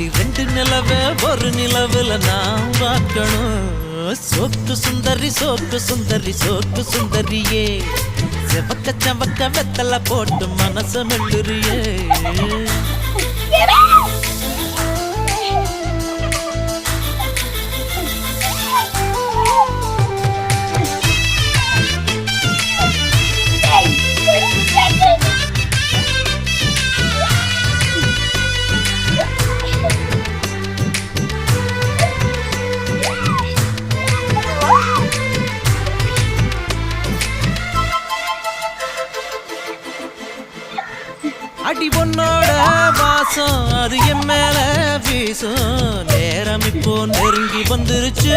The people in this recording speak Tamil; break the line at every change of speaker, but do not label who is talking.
தாண்டி ரெண்டு நிலவ ஒரு நிலவுல நான் பார்க்கணும் சோப்பு சுந்தரி சோப்பு சுந்தரி சோப்பு சுந்தரியே. செவக்க செவக்க வெத்தலை போட்டு மனசு மெல்லுறியே. அடி பொண்ணோட வாசம் அது என் மேல வீசும். நேரம் இப்போ நெருங்கி வந்துருச்சு.